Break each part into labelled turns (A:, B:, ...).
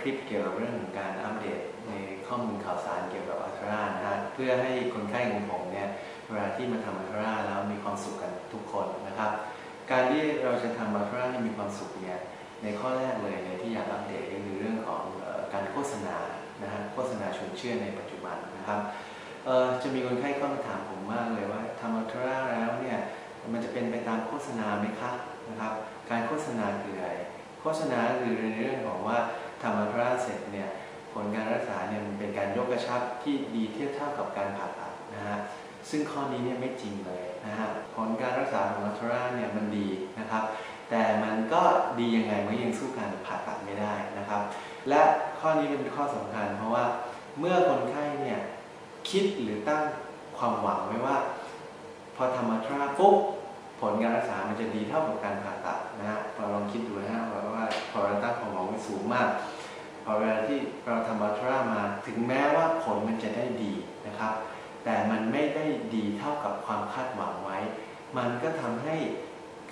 A: คลิปเกี่ยวกับเรื่องของการอัปเดตในข้อมูลข่าวสารเกี่ยวกับอัลตรานะฮะเพื่อให้คนไข้ของผมเนี่ยเวลาที่มาทำอัลตราแล้วมีความสุขกันทุกคนนะครับ การที่เราจะทำอัลตราให้มีความสุขเนี่ยในข้อแรกเลยเนี่ยที่อยากอัปเดตก็คือเรื่องของออการโฆษณานะฮะโฆษณาชวนเชื่อในปัจจุบันนะครับจะมีคนไข้เข้ามาถามผมมากเลยว่าทำอัลตราแล้วเนี่ยมันจะเป็นไปตามโฆษณาไหมคะนะครับ การโฆษณาคืออะไรโฆษณาคือในเรื่องของว่า ทำอัลตราเสร็จเนี่ยผลการรักษาเนี่ยมันเป็นการยกกระชับที่ดีเทียบเท่ากับการผ่าตัดนะฮะซึ่งข้อนี้เนี่ยไม่จริงเลยนะฮะผลการรักษาของอัลตราเนี่ยมันดีนะครับ แต่มันก็ดียังไงมันยังสู้การผ่าตัดไม่ได้นะครับ และข้อนี้เป็นข้อสำคัญ เพราะว่าเมื่อคนไข้เนี่ยคิดหรือตั้งความหวังไว้ว่า พอทำอัลตราปุ๊บผลการรักษามันจะดีเท่ากับการผ่าตัดนะฮะเราลองคิดดูนะฮะว่าพอเราตั้งความหวัง สูงมาก พอเวลาที่เราทำอัลตรามาถึงแม้ว่าผลมันจะได้ดีนะครับ แต่มันไม่ได้ดีเท่ากับความคาดหวังไว้ มันก็ทำให้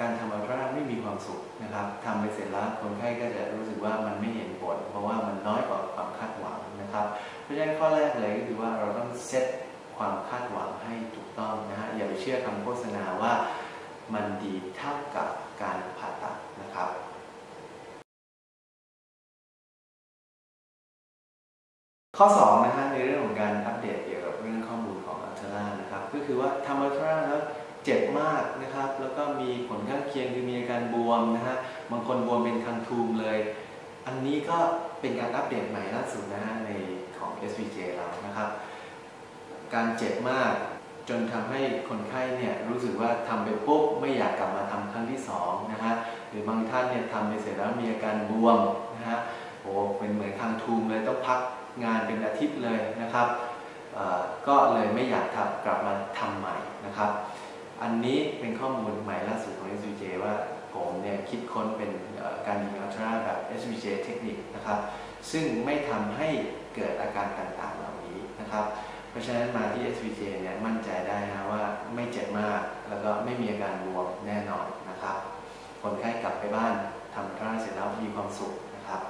A: การทำอัลตราไม่มีความสุขนะครับทำไปเสร็จแล้วคนไข้ก็จะรู้สึกว่ามันไม่เห็นผล เพราะว่ามันน้อยกว่าความคาดหวังนะครับ เพราะฉะนั้นข้อแรกเลยก็คือว่าเราต้องเซตความคาดหวังให้ถูกต้องนะฮะอย่าไปเชื่อคำโฆษณาว่ามันดีเท่ากับการผ่าตัดนะครับ ข้อ2นะฮะในเรื่องของการอัปเดตเกี่ยวกับเรื่องข้อมูลของอัลตรานะครับก็คือว่าทำอัลตราแล้วเจ็บมากนะครับแล้วก็มีผลข้างเคียงคือมีอาการบวมนะฮะบางคนบวมเป็นคังทูมเลย อันนี้ก็เป็นการอัปเดตใหม่ล่าสุดนะฮะในของ SVJ เรานะครับ การเจ็บมากจนทำให้คนไข้เนี่ยรู้สึกว่าทำไปปุ๊บไม่อยากกลับมาทำครั้งที่2นะฮะหรือบางท่านเนี่ยทำไปเสร็จแล้วมีอาการบวมนะฮะโอ้เป็นเหมือนคังทูมเลยต้องพัก งานเป็นอาทิตย์เลยนะครับก็เลยไม่อยากทำกลับมาทำใหม่นะครับ อันนี้เป็นข้อมูลใหม่ล่าสุดของ SVJ ว่าผมเนี่ยคิดค้นเป็นการยิงอัลตราแบบ SVJ เทคนิคนะครับ ซึ่งไม่ทำให้เกิดอาการต่างๆเหล่านี้นะครับ เพราะฉะนั้นมาที่ SVJ เนี่ยมั่นใจได้นะว่าไม่เจ็บมากแล้วก็ไม่มีอาการบวมแน่นอนนะครับ คนไข้กลับไปบ้านทำอัลตราเสร็จแล้วมีความสุขนะครับ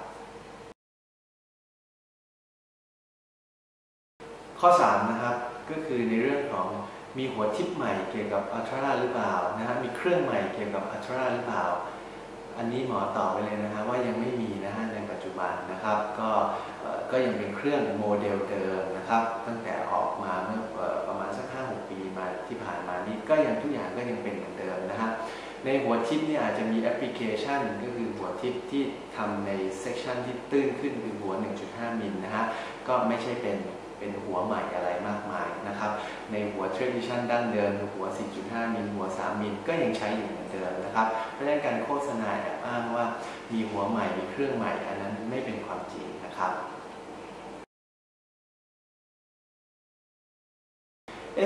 A: ข้อ 3 นะครับ ก็คือในเรื่องของมีหัวทิปใหม่เกี่ยวกับอัลตราหรือเปล่านะฮะมีเครื่องใหม่เกี่ยวกับอัลตราหรือเปล่า อันนี้หมอตอบไปเลยนะฮะว่ายังไม่มีนะฮะในปัจจุบันนะครับ ก็ก็ยังเป็นเครื่องโมเดลเดิมนะครับ ตั้งแต่ออกมาเมื่อประมาณสัก5 6ปีมาที่ผ่านมานี้ก็ยังทุกอย่างก็ยังเป็นเหมือนเดิมนะฮะในหัวทิปเนี่ยอาจจะมีแอปพลิเคชันก็คือหัวทิปที่ทำในเซกชันที่ตื้นขึ้นคือหัว 1.5 มิลนะฮะก็ไม่ใช่เป็น เป็นหัวใหม่อะไรมากมายนะครับ ในหัว tradition ดั้งเดิมหัว 4.5 มิลหัว 3 มิลก็ยังใช้อยู่เหมือนเดิมนะครับ เพราะฉะนั้นการโฆษณาแอบอ้างว่ามีหัวใหม่มีเครื่องใหม่อันนั้นไม่เป็นความจริงนะครับ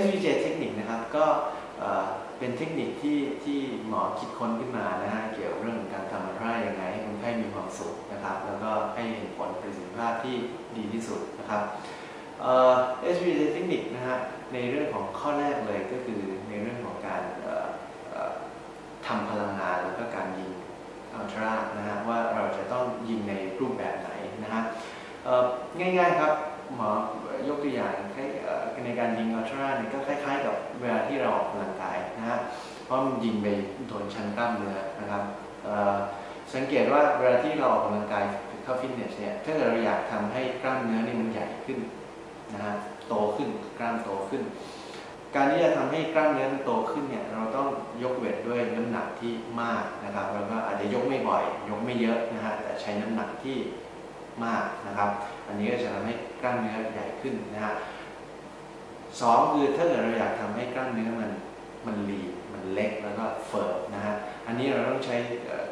A: SVJ เทคนิคนะครับก็เป็นเทคนิคที่ที่หมอคิดค้นขึ้นมานะฮะเกี่ยวเรื่องการทำอัลตรยังไงให้คนไข้มีความสุขนะครับ แล้วก็ให้เห็นผลประสิทธิภาพที่ดีที่สุดนะครับ เอ่อ SVJ เทคนิคนะฮะในเรื่องของข้อแรกเลยก็คือในเรื่องของการทำพลังงานแล้วก็การยิงอัลตรานะฮะว่าเราจะต้องยิงในรูปแบบไหนนะฮะง่ายๆครับหมอยกตัวอย่างในการยิงอัลตราเนี่ยก็คล้ายๆ กับเวลาที่เราออกกำลังกายนะฮะเพราะมันยิงไปโดนชั้นกล้ามเนื้อนะครับสังเกตว่าเวลาที่เราออกกำลังกายเข้าฟิตเนสเนี่ยถ้าเกิดเราอยากทำให้กล้ามเนื้อนี่มันใหญ่ขึ้น นะฮะโตขึ้นกล้ามโตขึ้น การที่จะทำให้กล้ามเนื้อมันโตขึ้นเนี่ยเราต้องยกเวทด้วยน้ำหนักที่มากนะครับแล้วก็อาจจะยกไม่บ่อย ยกไม่เยอะนะฮะแต่ใช้น้ำหนักที่มากนะครับ อันนี้ก็จะทำให้กล้ามเนื้อใหญ่ขึ้นนะฮะสองคือถ้าเกิดเราอยากทำให้กล้ามเนื้อมันมันรีมันเล็กแล้วก็เฟิร์มนะฮะอันนี้เราต้องใช้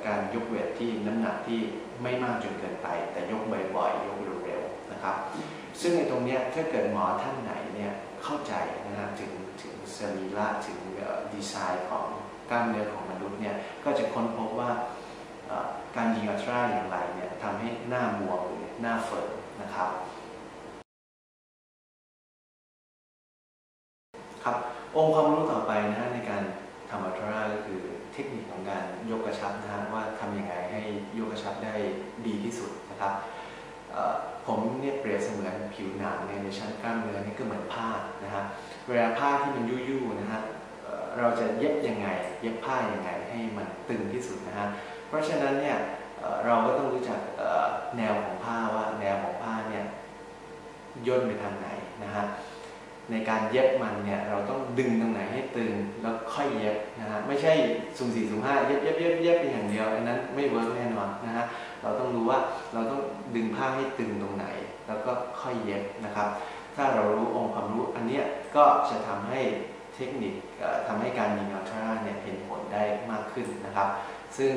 A: การยกเวทที่น้ำหนักที่ไม่มากจนเกินไป แต่ยกบ่อยๆยกเร็วๆนะครับ ซึ่งในตรงนี้ถ้าเกิดหมอท่านไหนเนี่ยเข้าใจนะครับถึงถึงสรีระถึงดีไซน์ของกล้ามเนื้อของมนุษย์เนี่ยก็จะค้นพบว่าการยิงอัลตราอย่างไรเนี่ยทำให้หน้าบวมหรือหน้าเฟิร์มนะครับครับองค์ความรู้ต่อไปนะฮะในการทำอัลตราก็คือเทคนิคของการยกกระชับนะฮะว่าทำยังไงให้ยกกระชับได้ดีที่สุดนะครับ ผมเนี่ยเปรียบเสมือนผิวหนังเนี่ยในชั้นกล้ามเนื้อนี่ก็เหมือนผ้านะฮะเวลาผ้าที่มันยุ่ยๆนะฮะเราจะเย็บยังไง เย็บผ้ายังไงให้มันตึงที่สุดนะฮะเพราะฉะนั้นเนี่ยเราก็ต้องรู้จักแนวของผ้าว่าแนวของผ้าเนี่ยย่นไปทางไหนนะฮะในการเย็บมันเนี่ยเราต้องดึงตรงไหนให้ตึงแล้วค่อยเย็บนะฮะไม่ใช่สุ่มสี่สุ่มห้าเย็บเย็บเย็บเย็บไปอย่างเดียวอันนั้นไม่เวิร์กแน่นอนนะฮะ ให้ตึงตรงไหน แล้วก็ค่อยเย็บนะครับ ถ้าเรารู้องค์ความรู้อันเนี้ยก็จะทำให้เทคนิคเอ่อทำให้การยิงอัลตราเนี่ยเห็นผลได้มากขึ้นนะครับ ซึ่ง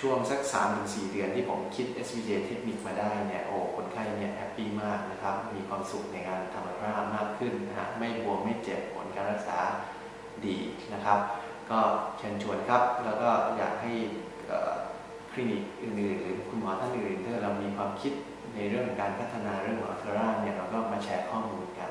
A: ช่วงสัก 3-4 เดือนที่ผมคิด SVJ เทคนิคมาได้เนี่ยโอ้คนไข้เนี่ยแฮปปี้มากนะครับ มีความสุขในการทำอัลตรามากขึ้นนะฮะไม่บวมไม่เจ็บผลการรักษาดีนะครับ ก็เชิญชวนครับ แล้วก็อยากให้ ลินิกอื่นๆหรือคุณหมอท่านอื่นๆถ้าเรามีความคิดในเรื่องของการพัฒนาเรื่องของอัลตร้าเนี่ยเราก็มาแชร์ข้อมูลกัน